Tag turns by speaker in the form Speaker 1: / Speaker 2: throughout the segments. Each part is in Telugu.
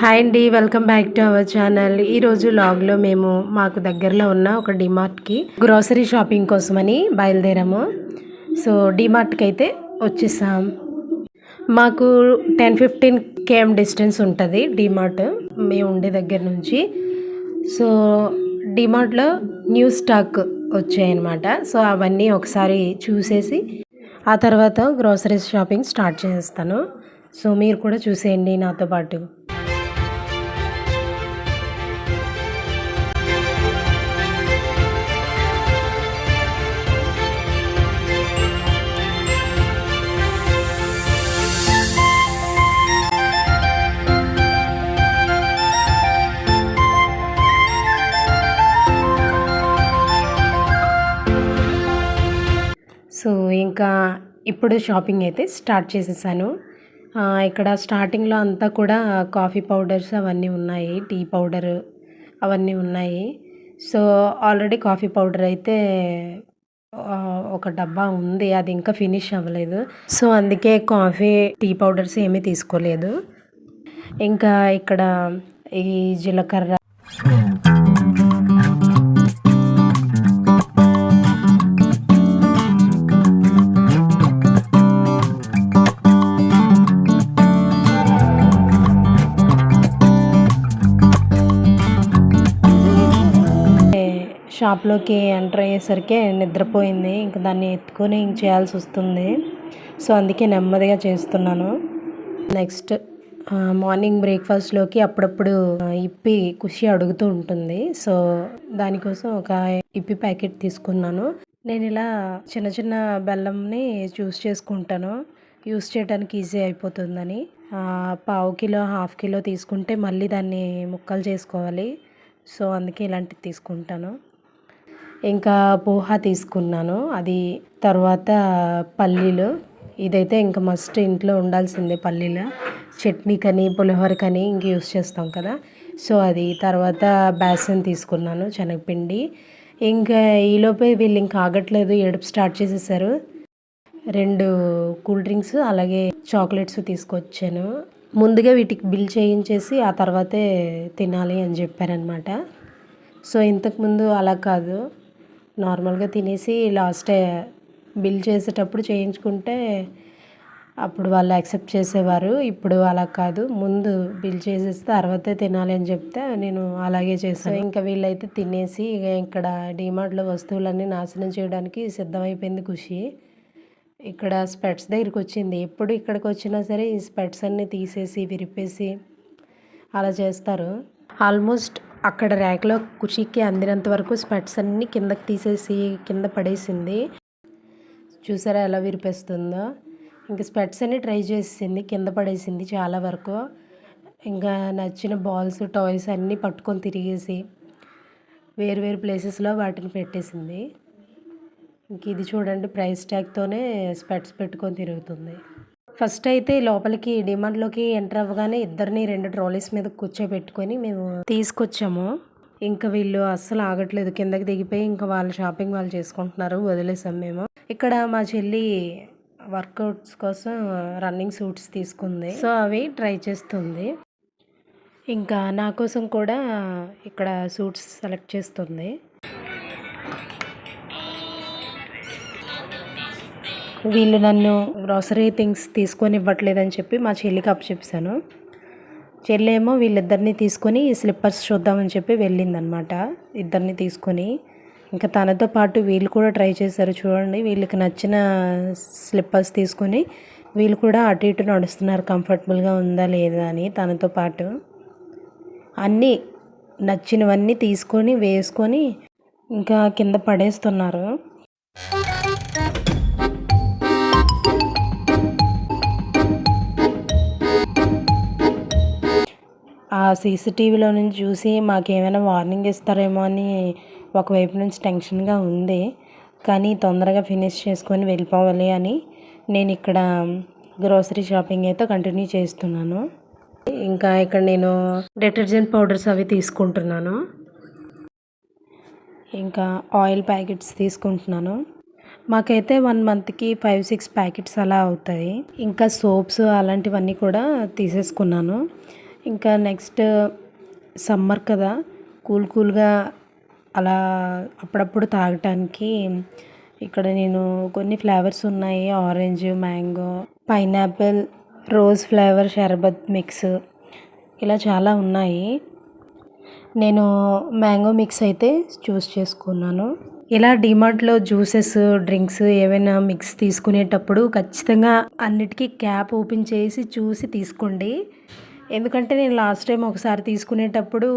Speaker 1: హాయ్ అండి welcome back to our channel. ఈరోజు లాగ్లో మేము మాకు దగ్గరలో ఉన్న ఒక డిమార్ట్కి గ్రోసరీ షాపింగ్ కోసమని బయలుదేరాము. సో డిమార్ట్కి అయితే వచ్చేసాం. మాకు ten fifteen KM distance DMart DMart మేము ఉండే దగ్గర నుంచి. సో డిమార్ట్లో న్యూ స్టాక్ వచ్చాయన్నమాట. సో అవన్నీ ఒకసారి చూసేసి ఆ తర్వాత గ్రోసరీస్ షాపింగ్ స్టార్ట్ చేస్తాను. సో మీరు కూడా చూసేయండి నాతో పాటు. సో ఇంకా ఇప్పుడు షాపింగ్ అయితే స్టార్ట్ చేసేసాను. ఇక్కడ స్టార్టింగ్లో అంతా కూడా కాఫీ పౌడర్స్ అవన్నీ ఉన్నాయి టీ పౌడర్ అవన్నీ ఉన్నాయి. సో ఆల్రెడీ కాఫీ పౌడర్ అయితే ఒక డబ్బా ఉంది అది ఇంకా ఫినిష్ అవ్వలేదు. సో అందుకే కాఫీ టీ పౌడర్స్ ఏమీ తీసుకోలేదు. ఇంకా ఇక్కడ ఈ జీలకర్ర షాప్లోకి ఎంటర్ అయ్యేసరికి నిద్రపోయింది. ఇంకా దాన్ని ఎత్తుకొని ఇంక చేయాల్సి వస్తుంది. సో అందుకే నెమ్మదిగా చేస్తున్నాను. నెక్స్ట్ మార్నింగ్ బ్రేక్ఫాస్ట్లోకి అప్పుడప్పుడు ఇప్పి ఖుషి అడుగుతూ ఉంటుంది. సో దానికోసం ఒక ఇప్పి ప్యాకెట్ తీసుకున్నాను. నేను ఇలా చిన్న చిన్న బెల్లంని చూస్ చేసుకుంటాను. యూస్ చేయడానికి ఈజీ అయిపోతుందని. పావు కిలో హాఫ్ కిలో తీసుకుంటే మళ్ళీ దాన్ని ముక్కలు చేసుకోవాలి. సో అందుకే ఇలాంటివి తీసుకుంటాను. ఇంకా పోహా తీసుకున్నాను. అది తర్వాత పల్లీలు. ఇదైతే ఇంకా మస్ట్ ఇంట్లో ఉండాల్సిందే పల్లీలు. చట్నీ కానీ పులిహోర కానీ ఇంక యూస్ చేస్తాం కదా. సో అది తర్వాత బేసన్ తీసుకున్నాను శనగపిండి. ఇంకా ఈలోపే వీళ్ళు ఇంకా ఆగట్లేదు ఏడుపు స్టార్ట్ చేసేసారు. రెండు కూల్ డ్రింక్స్ అలాగే చాక్లెట్స్ తీసుకొచ్చాను. ముందుగా వీటికి బిల్ చేయించేసి ఆ తర్వాతే తినాలి అని చెప్పారనమాట సో ఇంతకుముందు అలా కాదు. నార్మల్గా తినేసి లాస్ట్ బిల్ చేసేటప్పుడు చేయించుకుంటే అప్పుడు వాళ్ళు యాక్సెప్ట్ చేసేవారు. ఇప్పుడు అలా కాదు. ముందు బిల్ చేసేస్తే తర్వాతే తినాలి అని చెప్తే నేను అలాగే చేశాను. ఇంకా వీళ్ళైతే తినేసి ఇక ఇక్కడ డిమార్ట్లో వస్తువులన్నీ నాశనం చేయడానికి సిద్ధమైపోయింది ఖుషి. ఇక్కడ స్పెట్స్ దగ్గరికి వచ్చింది. ఎప్పుడు ఇక్కడికి వచ్చినా సరే ఈ స్పెట్స్ అన్నీ తీసేసి విరిపేసి అలా చేస్తారు. ఆల్మోస్ట్ అక్కడ ర్యాక్లో కుషికి అందినంత వరకు స్పెట్స్ అన్నీ కిందకి తీసేసి కింద పడేసింది. చూసారా ఎలా విరిపేస్తుందో? ఇంకా స్పెట్స్ అన్నీ ట్రై చేసింది కింద పడేసింది చాలా వరకు. ఇంకా నచ్చిన బాల్స్ టాయ్స్ అన్నీ పట్టుకొని తిరిగేసి వేరు వేరు ప్లేసెస్లో వాటిని పెట్టేసింది. ఇంక ఇది చూడండి ప్రైస్ ట్యాగ్తోనే స్పెట్స్ పెట్టుకొని తిరుగుతుంది. ఫస్ట్ అయితే లోపలికి డిమాండ్లోకి ఎంటర్ అవ్వగానే ఇద్దరిని రెండు ట్రాలీస్ మీద కూర్చోబెట్టుకొని మేము తీసుకొచ్చాము. ఇంకా వీళ్ళు అస్సలు ఆగట్లేదు. కిందకి దిగిపోయి ఇంకా వాళ్ళ షాపింగ్ వాళ్ళు చేసుకుంటున్నారు. వదిలేసాం మేము. ఇక్కడ మా చెల్లి వర్కౌట్స్ కోసం రన్నింగ్ సూట్స్ తీసుకుంది. సో అవి ట్రై చేస్తుంది. ఇంకా నా కోసం కూడా ఇక్కడ సూట్స్ సెలెక్ట్ చేస్తుంది. వీళ్ళు నన్ను గ్రాసరీ థింగ్స్ తీసుకొని ఇవ్వట్లేదని చెప్పి మా చెల్లికి అప్పచెప్పాను చెల్లేమో వీళ్ళిద్దరిని తీసుకొని స్లిప్పర్స్ చూద్దామని చెప్పి వెళ్ళిందనమాట. ఇద్దరిని తీసుకొని ఇంకా తనతో పాటు వీళ్ళు కూడా ట్రై చేశారు చూడండి. వీళ్ళకి నచ్చిన స్లిప్పర్స్ తీసుకొని వీళ్ళు కూడా అటు ఇటు నడుస్తున్నారు. కంఫర్టబుల్గా ఉందా లేదా అని తనతో పాటు. అన్నీ నచ్చినవన్నీ తీసుకొని వేసుకొని ఇంకా కింద పడేస్తున్నారు. ఆ సీసీటీవీలో నుంచి చూసి మాకేమైనా వార్నింగ్ ఇస్తారేమో అని ఒకవైపు నుంచి టెన్షన్గా ఉంది. కానీ తొందరగా ఫినిష్ చేసుకొని వెళ్ళిపోవాలి అని నేను ఇక్కడ గ్రోసరీ షాపింగ్ అయితే కంటిన్యూ చేస్తున్నాను. ఇంకా ఇక్కడ నేను డిటర్జెంట్ పౌడర్స్ అవి తీసుకుంటున్నాను. ఇంకా ఆయిల్ ప్యాకెట్స్ తీసుకుంటున్నాను. మాకైతే వన్ మంత్కి ఫైవ్ సిక్స్ ప్యాకెట్స్ అలా అవుతాయి. ఇంకా సోప్స్ అలాంటివన్నీ కూడా తీసేసుకున్నాను. ఇంకా నెక్స్ట్ సమ్మర్ కదా కూల్ కూల్గా అలా అప్పుడప్పుడు తాగటానికి ఇక్కడ నేను కొన్ని ఫ్లేవర్స్ ఉన్నాయి. Orange mango pineapple rose flavour షర్బత్ మిక్స్ ఇలా చాలా ఉన్నాయి. నేను మ్యాంగో మిక్స్ అయితే చూస్ చేసుకున్నాను. ఇలా డిమార్ట్లో జ్యూసెస్ డ్రింక్స్ ఏవైనా మిక్స్ తీసుకునేటప్పుడు ఖచ్చితంగా అన్నిటికీ క్యాప్ ఓపెన్ చేసి చూసి తీసుకోండి. ఎందుకంటే నేను లాస్ట్ టైం ఒకసారి తీసుకునేటప్పుడు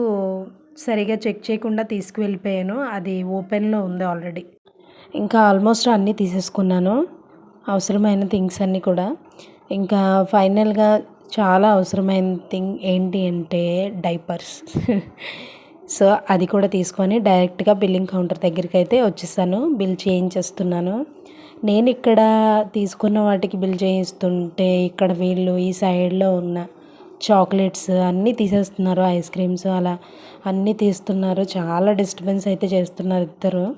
Speaker 1: సరిగా చెక్ చేయకుండా తీసుకువెళ్ళిపోయాను. అది ఓపెన్లో ఉంది ఆల్రెడీ ఇంకా ఆల్మోస్ట్ అన్నీ తీసేసుకున్నాను. అవసరమైన థింగ్స్ అన్నీ కూడా. ఇంకా ఫైనల్గా చాలా అవసరమైన థింగ్ ఏంటి అంటే డైపర్స్ సో అది కూడా తీసుకొని డైరెక్ట్గా బిల్లింగ్ కౌంటర్ దగ్గరికి అయితే వచ్చేసాను. బిల్ చేయించేస్తున్నాను నేను ఇక్కడ తీసుకున్న వాటికి బిల్ చేయిస్తుంటే ఇక్కడ వీళ్ళు ఈ సైడ్లో ఉన్న చాక్లెట్స్ అన్నీ తీసేస్తున్నారు ఐస్ క్రీమ్స్ అలా అన్నీ తీస్తున్నారు. చాలా డిస్టర్బెన్స్ అయితే చేస్తున్నారు ఇద్దరు.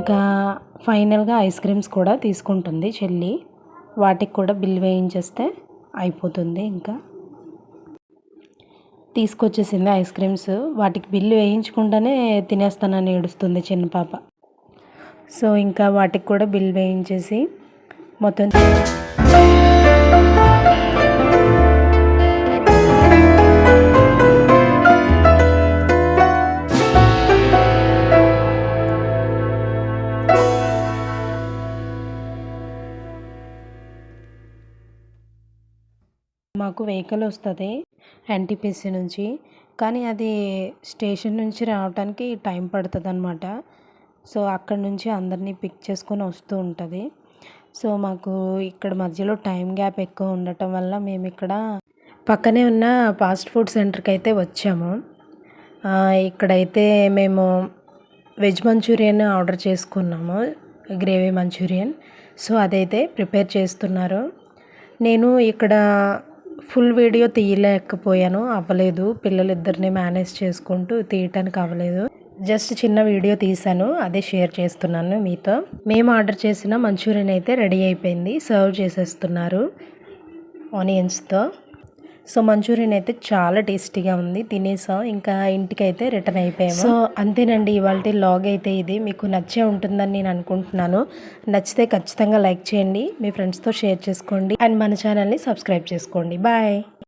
Speaker 1: ఇంకా ఫైనల్గా ఐస్ క్రీమ్స్ కూడా తీసుకుంటుంది చెల్లి. వాటికి కూడా బిల్ వేయించేస్తే అయిపోతుంది ఇంకా. తీసుకొచ్చేసింది ఐస్ క్రీమ్స్. వాటికి బిల్లు వేయించకుండానే తినేస్తానని ఏడుస్తుంది చిన్న పాప. సో ఇంకా వాటికి కూడా బిల్ వేయించేసి మొత్తం మాకు వెహికల్ వస్తుంది ఎన్టీపీసీ నుంచి. కానీ అది స్టేషన్ నుంచి రావడానికి టైం పడుతుంది అనమాట సో అక్కడ నుంచి అందరినీ పిక్ చేసుకొని వస్తూ ఉంటుంది. సో మాకు ఇక్కడ మధ్యలో టైం గ్యాప్ ఎక్కువ ఉండటం వల్ల మేము ఇక్కడ పక్కనే ఉన్న ఫాస్ట్ ఫుడ్ సెంటర్కి అయితే వచ్చాము. ఇక్కడైతే మేము వెజ్ మంచూరియన్ ఆర్డర్ చేసుకున్నాము గ్రేవీ మంచూరియన్. సో అదైతే ప్రిపేర్ చేస్తున్నారు. నేను ఇక్కడ ఫుల్ వీడియో తీయలేకపోయాను అవ్వలేదు. పిల్లలిద్దరిని మేనేజ్ చేసుకుంటూ తీయటానికి అవ్వలేదు. జస్ట్ చిన్న వీడియో తీశాను అదే షేర్ చేస్తున్నాను మీతో. మేము ఆర్డర్ చేసిన మంచూరియన్ అయితే రెడీ అయిపోయింది సర్వ్ చేసేస్తున్నారు ఆనియన్స్తో సో మంచూరియన్ అయితే చాలా టేస్టీగా ఉంది. తినేసాం. ఇంకా ఇంటికి అయితే రిటర్న్ అయిపోయాము. సో అంతేనండి ఇవాళ లాగ్ అయితే ఇది. మీకు నచ్చే ఉంటుందని నేను అనుకుంటున్నాను. నచ్చితే ఖచ్చితంగా లైక్ చేయండి. మీ ఫ్రెండ్స్తో షేర్ చేసుకోండి. అండ్ మన ఛానల్ని సబ్స్క్రైబ్ చేసుకోండి. బాయ్.